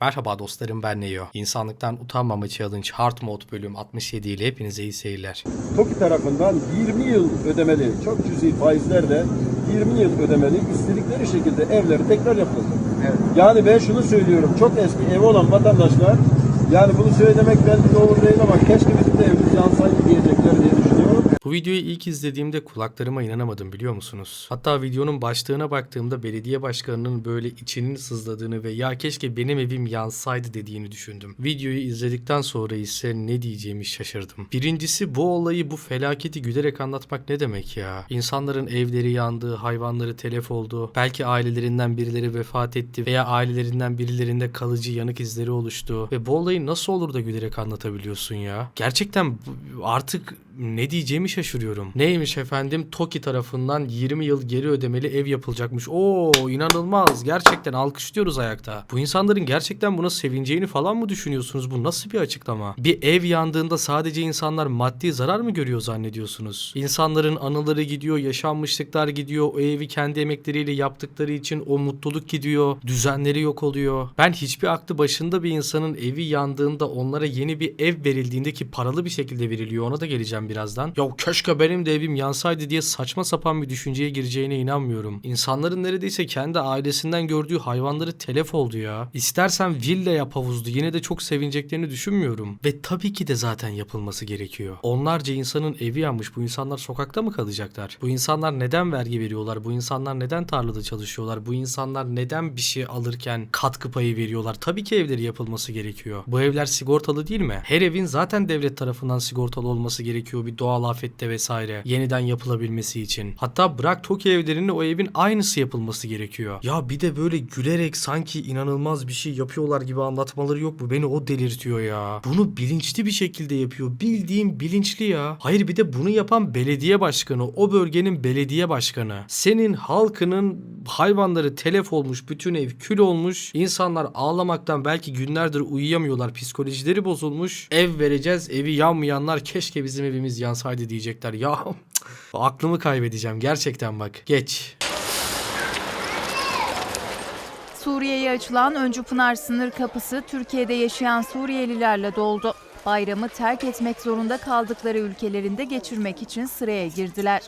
Merhaba dostlarım ben Neo. İnsanlıktan Utanmama Challenge Hard Mode bölüm 67 ile hepinize iyi seyirler. TOKİ tarafından 20 yıl ödemeli, çok cüzi faizlerle 20 yıl ödemeli istedikleri şekilde evleri tekrar yapılacak. Yani ben şunu söylüyorum, çok eski evi olan vatandaşlar, yani bunu söylemek belki doğru değil ama keşke bizim de evimiz yansaydı diyecekler diye düşünüyorum. Bu videoyu ilk izlediğimde kulaklarıma inanamadım biliyor musunuz? Hatta videonun başlığına baktığımda belediye başkanının böyle içinin sızladığını ve ya keşke benim evim yansaydı dediğini düşündüm. Videoyu izledikten sonra ise ne diyeceğimi şaşırdım. Birincisi bu olayı bu felaketi gülerek anlatmak ne demek ya? İnsanların evleri yandı, hayvanları telef oldu, belki ailelerinden birileri vefat etti veya ailelerinden birilerinde kalıcı yanık izleri oluştu ve bu olayı nasıl olur da gülerek anlatabiliyorsun ya? Gerçekten artık ne diyeceğimi şaşırıyorum. Neymiş efendim? TOKİ tarafından 20 yıl geri ödemeli ev yapılacakmış. Oo inanılmaz. Gerçekten alkışlıyoruz ayakta. Bu insanların gerçekten buna sevineceğini falan mı düşünüyorsunuz? Bu nasıl bir açıklama? Bir ev yandığında sadece insanlar maddi zarar mı görüyor zannediyorsunuz? İnsanların anıları gidiyor, yaşanmışlıklar gidiyor. O evi kendi emekleriyle yaptıkları için o mutluluk gidiyor. Düzenleri yok oluyor. Ben hiçbir aklı başında bir insanın evi yandığında onlara yeni bir ev verildiğinde ki paralı bir şekilde veriliyor ona da geleceğim birazdan. Ya keşke benim de evim yansaydı diye saçma sapan bir düşünceye gireceğine inanmıyorum. İnsanların neredeyse kendi ailesinden gördüğü hayvanları telef oldu ya. İstersen villa yap havuzlu yine de çok sevineceklerini düşünmüyorum. Ve tabii ki de zaten yapılması gerekiyor. Onlarca insanın evi yanmış. Bu insanlar sokakta mı kalacaklar? Bu insanlar neden vergi veriyorlar? Bu insanlar neden tarlada çalışıyorlar? Bu insanlar neden bir şey alırken katkı payı veriyorlar? Tabii ki evleri yapılması gerekiyor. Bu evler sigortalı değil mi? Her evin zaten devlet tarafından sigortalı olması gerekiyor bir doğal afette vesaire. Yeniden yapılabilmesi için. Hatta bırak TOKİ evlerinde o evin aynısı yapılması gerekiyor. Ya bir de böyle gülerek sanki inanılmaz bir şey yapıyorlar gibi anlatmaları yok mu? Beni o delirtiyor ya. Bunu bilinçli bir şekilde yapıyor. Bildiğim bilinçli ya. Hayır bir de bunu yapan belediye başkanı. O bölgenin belediye başkanı. Senin halkının hayvanları telef olmuş. Bütün ev kül olmuş. İnsanlar ağlamaktan belki günlerdir uyuyamıyorlar. Psikolojileri bozulmuş. Ev vereceğiz. Evi yanmayanlar keşke bizim evimiz yansaydı diyecekler. Ya aklımı kaybedeceğim gerçekten bak. Geç. Suriye'ye açılan Öncü Pınar sınır kapısı Türkiye'de yaşayan Suriyelilerle doldu. Bayramı terk etmek zorunda kaldıkları ülkelerinde geçirmek için sıraya girdiler.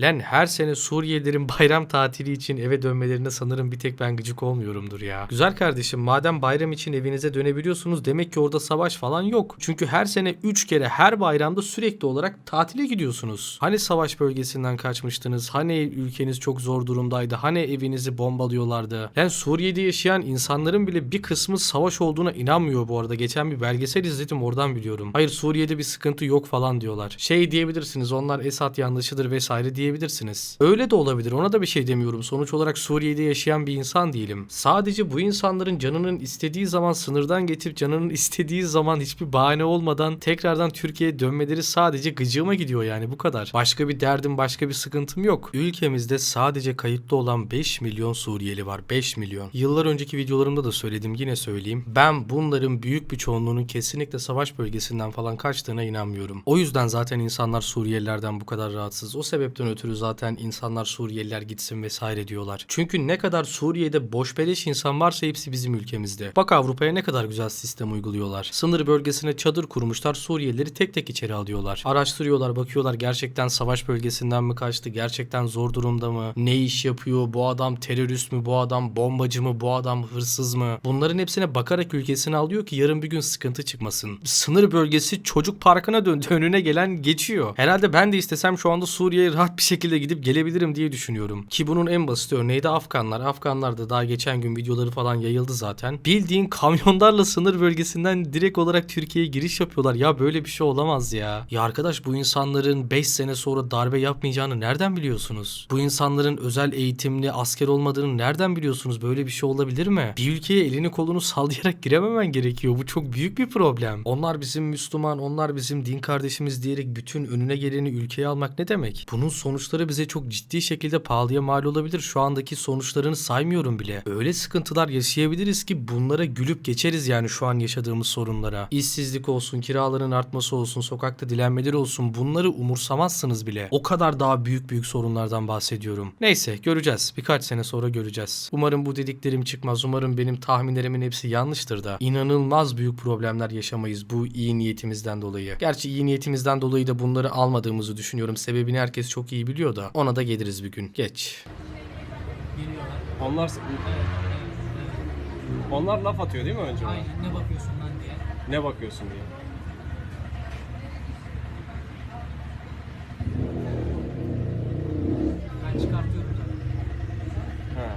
Lan her sene Suriyelilerin bayram tatili için eve dönmelerine sanırım bir tek ben gıcık olmuyorumdur ya. Güzel kardeşim madem bayram için evinize dönebiliyorsunuz demek ki orada savaş falan yok. Çünkü her sene 3 kere her bayramda sürekli olarak tatile gidiyorsunuz. Hani savaş bölgesinden kaçmıştınız? Hani ülkeniz çok zor durumdaydı? Hani evinizi bombalıyorlardı? Yani Suriye'de yaşayan insanların bile bir kısmı savaş olduğuna inanmıyor bu arada. Geçen bir belgesel izledim oradan biliyorum. Hayır Suriye'de bir sıkıntı yok falan diyorlar. Şey diyebilirsiniz onlar Esad yanlışıdır vesaire diyebilirsiniz. Öyle de olabilir ona da bir şey demiyorum. Sonuç olarak Suriye'de yaşayan bir insan değilim. Sadece bu insanların canının istediği zaman sınırdan geçip canının istediği zaman hiçbir bahane olmadan tekrardan Türkiye'ye dönmeleri sadece gıcığıma gidiyor yani bu kadar. Başka bir derdim başka bir sıkıntım yok. Ülkemizde sadece kayıtlı olan 5 milyon Suriyeli var. 5 milyon. Yıllar önceki videolarımda da söyledim yine söyleyeyim. Ben bunların büyük bir çoğunluğunun kesinlikle savaş bölgesinden falan kaçtığına inanmıyorum. O yüzden zaten insanlar Suriyelilerden bu kadar rahatsız. O sebepten ötürü zaten insanlar Suriyeliler gitsin vesaire diyorlar. Çünkü ne kadar Suriye'de boş beleş insan varsa hepsi bizim ülkemizde. Bak Avrupa'ya ne kadar güzel sistem uyguluyorlar. Sınır bölgesine çadır kurmuşlar. Suriyelileri tek tek içeri alıyorlar. Araştırıyorlar, bakıyorlar gerçekten savaş bölgesinden mi kaçtı? Gerçekten zor durumda mı? Ne iş yapıyor? Bu adam terörist mü? Bu adam bombacı mı? Bu adam hırsız mı? Bunların hepsine bakarak ülkesine alıyor ki yarın bir gün sıkıntı çıkmasın. Sınır bölgesi çocuk parkına döndü. Önüne gelen geçiyor. Herhalde ben de istesem şu anda Suriye'ye rahat bir şekilde gidip gelebilirim diye düşünüyorum. Ki bunun en basit örneği de Afganlar. Afganlar da daha geçen gün videoları falan yayıldı zaten. Bildiğin kamyonlarla sınır bölgesinden direkt olarak Türkiye'ye giriş yapıyorlar. Ya böyle bir şey olamaz ya. Ya arkadaş bu insanların 5 sene sonra darbe yapmayacağını nereden biliyorsunuz? Bu insanların özel eğitimli asker olmadığını nereden biliyorsunuz? Böyle bir şey olabilir mi? Bir ülkeye elini kolunu sallayarak girememen gerekiyor. Bu çok büyük bir problem. Onlar bizim Müslüman, onlar bizim din kardeşimiz diyerek bütün önüne geleni ülkeye almak ne demek? Bunun sonuçları bize çok ciddi şekilde pahalıya mal olabilir. Şu andaki sonuçlarını saymıyorum bile. Öyle sıkıntılar yaşayabiliriz ki bunlara gülüp geçeriz yani şu an yaşadığımız sorunlara. İşsizlik olsun, kiraların artması olsun, sokakta dilenmeler olsun bunları umursamazsınız bile. O kadar daha büyük büyük sorunlardan bahsediyorum. Neyse göreceğiz. Birkaç sene sonra göreceğiz. Umarım bu dediklerim çıkmaz. Umarım benim tahminlerimin hepsi yanlıştır da. İnanılmaz büyük problemler yaşamayız bu iyi niyetimizden dolayı. Gerçi iyi niyetimizden dolayı da bunları almadığımızı düşünüyorum. Sebebini herkes çok iyi biliyor da. Ona da geliriz bir gün. Geç. Onlar onlar laf atıyor değil mi önce? Aynen ne bakıyorsun lan diye. Ne bakıyorsun diye. Ben çıkartıyorum zaten. Ha.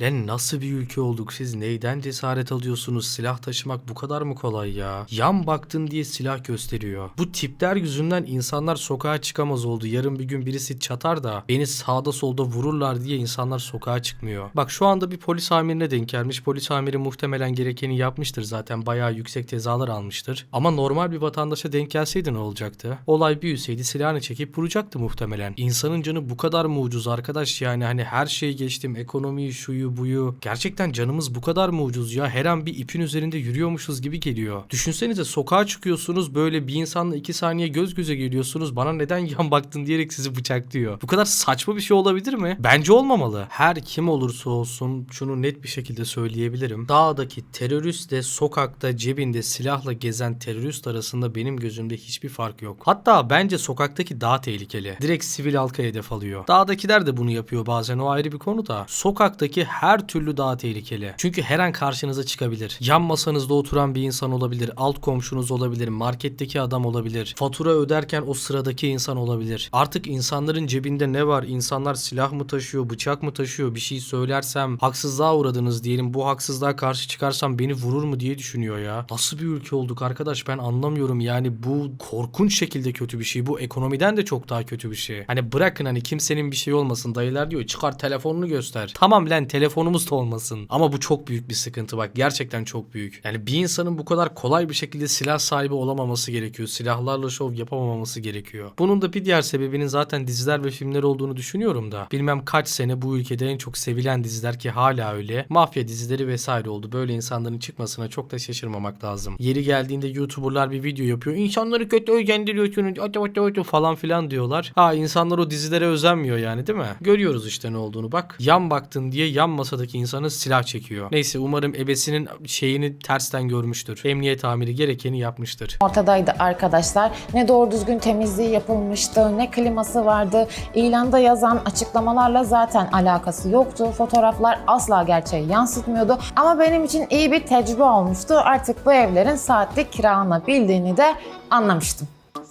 Lan nasıl bir ülke olduk siz neyden cesaret alıyorsunuz silah taşımak bu kadar mı kolay ya? Yan baktın diye silah gösteriyor. Bu tipler yüzünden insanlar sokağa çıkamaz oldu. Yarın bir gün birisi çatar da beni sağda solda vururlar diye insanlar sokağa çıkmıyor. Bak şu anda bir polis amirine denk gelmiş. Polis amiri muhtemelen gerekeni yapmıştır zaten bayağı yüksek cezalar almıştır. Ama normal bir vatandaşa denk gelseydi ne olacaktı? Olay büyüseydi silahını çekip vuracaktı muhtemelen. İnsanın canı bu kadar mı ucuz arkadaş yani hani her şeyi geçtim ekonomiyi şuyu buyu. Gerçekten canımız bu kadar mı ucuz ya? Her an bir ipin üzerinde yürüyormuşuz gibi geliyor. Düşünsenize sokağa çıkıyorsunuz böyle bir insanla iki saniye göz göze geliyorsunuz. Bana neden yan baktın diyerek sizi bıçaklıyor. Bu kadar saçma bir şey olabilir mi? Bence olmamalı. Her kim olursa olsun şunu net bir şekilde söyleyebilirim. Dağdaki teröristle sokakta cebinde silahla gezen terörist arasında benim gözümde hiçbir fark yok. Hatta bence sokaktaki daha tehlikeli. Direkt sivil halka hedef alıyor. Dağdakiler de bunu yapıyor bazen o ayrı bir konu da. Sokaktaki her türlü daha tehlikeli. Çünkü her an karşınıza çıkabilir. Yan masanızda oturan bir insan olabilir. Alt komşunuz olabilir. Marketteki adam olabilir. Fatura öderken o sıradaki insan olabilir. Artık insanların cebinde ne var? İnsanlar silah mı taşıyor? Bıçak mı taşıyor? Bir şey söylersem haksızlığa uğradınız diyelim. Bu haksızlığa karşı çıkarsam beni vurur mu diye düşünüyor ya. Nasıl bir ülke olduk arkadaş ben anlamıyorum. Yani bu korkunç şekilde kötü bir şey. Bu ekonomiden de çok daha kötü bir şey. Hani bırakın hani kimsenin bir şey olmasın. Dayılar diyor çıkar telefonunu göster. Tamam lan telefonumuz da olmasın. Ama bu çok büyük bir sıkıntı bak. Gerçekten çok büyük. Yani bir insanın bu kadar kolay bir şekilde silah sahibi olamaması gerekiyor. Silahlarla şov yapamaması gerekiyor. Bunun da bir diğer sebebinin zaten diziler ve filmler olduğunu düşünüyorum da. Bilmem kaç sene bu ülkede en çok sevilen diziler ki hala öyle. Mafya dizileri vesaire oldu. Böyle insanların çıkmasına çok da şaşırmamak lazım. Yeri geldiğinde YouTuber'lar bir video yapıyor. İnsanları kötü özendiriyorsunuz. Oto oto oto falan filan diyorlar. Ha insanlar o dizilere özenmiyor yani değil mi? Görüyoruz işte ne olduğunu bak. Yan baktın diye yan masadaki insanı silah çekiyor. Neyse umarım ebesinin şeyini tersten görmüştür. Emniyet amiri gerekeni yapmıştır. ortadaydı arkadaşlar. Ne doğru düzgün temizliği yapılmıştı, ne kliması vardı. İlanda yazan açıklamalarla zaten alakası yoktu. Fotoğraflar asla gerçeği yansıtmıyordu. Ama benim için iyi bir tecrübe olmuştu. Artık bu evlerin saatlik kiralanabildiğini de anlamıştım.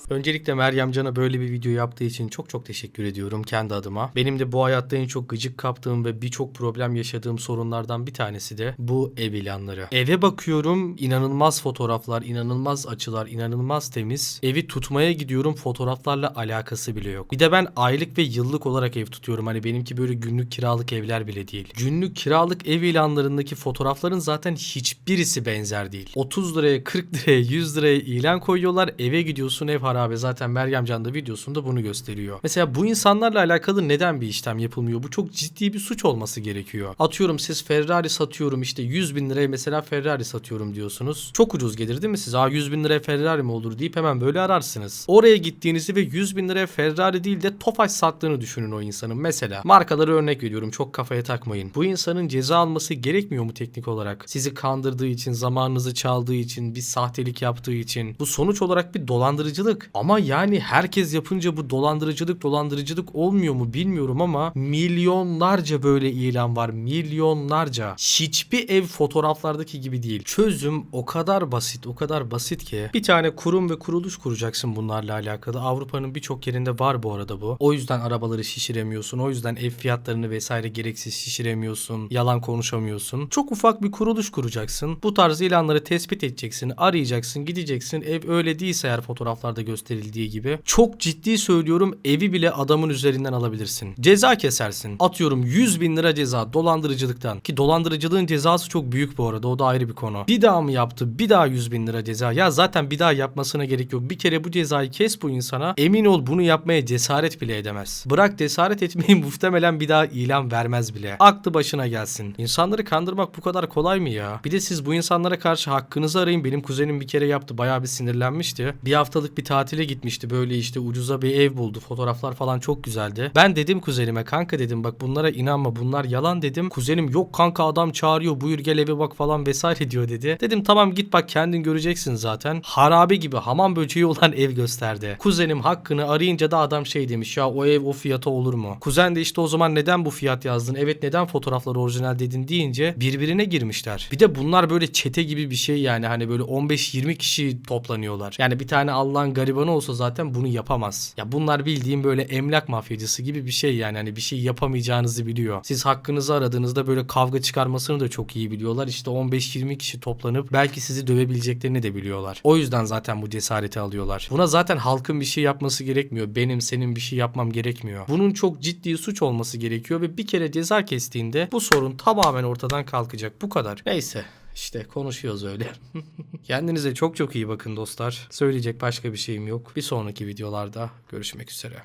Öncelikle Meryem Can'a böyle bir video yaptığı için çok çok teşekkür ediyorum kendi adıma. Benim de bu hayatta en çok gıcık kaptığım ve birçok problem yaşadığım sorunlardan bir tanesi de bu ev ilanları. Eve bakıyorum inanılmaz fotoğraflar, inanılmaz açılar, inanılmaz temiz. Evi tutmaya gidiyorum fotoğraflarla alakası bile yok. Bir de ben aylık ve yıllık olarak ev tutuyorum. Hani benimki böyle günlük kiralık evler bile değil. Günlük kiralık ev ilanlarındaki fotoğrafların zaten hiçbirisi benzer değil. 30 liraya, 40 liraya, 100 liraya ilan koyuyorlar. Eve gidiyorsun ev harabe. Zaten Meryem Can da videosunda bunu gösteriyor. Mesela bu insanlarla alakalı neden bir işlem yapılmıyor? Bu çok ciddi bir suç olması gerekiyor. Atıyorum siz Ferrari satıyorum işte 100 bin liraya mesela Ferrari satıyorum diyorsunuz. Çok ucuz gelir değil mi siz? Aa 100 bin liraya Ferrari mi olur deyip hemen böyle ararsınız. Oraya gittiğinizi ve 100 bin liraya Ferrari değil de Tofaş sattığını düşünün o insanın. Mesela markaları örnek veriyorum çok kafaya takmayın. Bu insanın ceza alması gerekmiyor mu teknik olarak? Sizi kandırdığı için, zamanınızı çaldığı için, bir sahtelik yaptığı için. Bu sonuç olarak bir dolandırıcılık. Ama yani herkes yapınca bu dolandırıcılık dolandırıcılık olmuyor mu bilmiyorum ama milyonlarca böyle ilan var. Milyonlarca. Hiçbir ev fotoğraflardaki gibi değil. Çözüm o kadar basit, o kadar basit ki. Bir tane kurum ve kuruluş kuracaksın bunlarla alakalı. Avrupa'nın birçok yerinde var bu arada bu. O yüzden arabaları şişiremiyorsun. O yüzden ev fiyatlarını vesaire gereksiz şişiremiyorsun. Yalan konuşamıyorsun. Çok ufak bir kuruluş kuracaksın. Bu tarz ilanları tespit edeceksin. Arayacaksın, gideceksin. Ev öyle değilse eğer fotoğraflarda gösterildiği gibi. Çok ciddi söylüyorum evi bile adamın üzerinden alabilirsin. Ceza kesersin. Atıyorum 100 bin lira ceza dolandırıcılıktan. Ki dolandırıcılığın cezası çok büyük bu arada o da ayrı bir konu. Bir daha mı yaptı? Bir daha 100 bin lira ceza. Ya zaten bir daha yapmasına gerek yok. Bir kere bu cezayı kes bu insana. Emin ol bunu yapmaya cesaret bile edemez. Bırak cesaret etmeyi muhtemelen bir daha ilan vermez bile. Aklı başına gelsin. İnsanları kandırmak bu kadar kolay mı ya? Bir de siz bu insanlara karşı hakkınızı arayın. Benim kuzenim bir kere yaptı. Bayağı bir sinirlenmişti. Bir haftalık bir tatile gitmişti. Böyle işte ucuza bir ev buldu. Fotoğraflar falan çok güzeldi. Ben dedim kuzenime kanka dedim bak bunlara inanma bunlar yalan dedim. Kuzenim yok kanka adam çağırıyor buyur gel eve bak falan vesaire diyor dedi. Dedim tamam git bak kendin göreceksin zaten. Harabe gibi hamam böceği olan ev gösterdi. Kuzenim hakkını arayınca da adam şey demiş ya o ev o fiyata olur mu? Kuzen de işte o zaman neden bu fiyat yazdın? Evet neden fotoğraflar orijinal dedin deyince birbirine girmişler. Bir de bunlar böyle çete gibi bir şey yani hani böyle 15-20 kişi toplanıyorlar. Yani bir tane Allah'ın garibanı olsa zaten bunu yapamaz. Ya bunlar bildiğim böyle emlak mafyacısı gibi bir şey yani hani bir şey yapamayacağınızı biliyor. Siz hakkınızı aradığınızda böyle kavga çıkarmasını da çok iyi biliyorlar. İşte 15-20 kişi toplanıp belki sizi dövebileceklerini de biliyorlar. O yüzden zaten bu cesareti alıyorlar. Buna zaten halkın bir şey yapması gerekmiyor. Benim senin bir şey yapmam gerekmiyor. Bunun çok ciddi suç olması gerekiyor ve bir kere ceza kestiğinde bu sorun tamamen ortadan kalkacak. Bu kadar. Neyse. İşte konuşuyoruz öyle. Kendinize çok çok iyi bakın dostlar. Söyleyecek başka bir şeyim yok. Bir sonraki videolarda görüşmek üzere.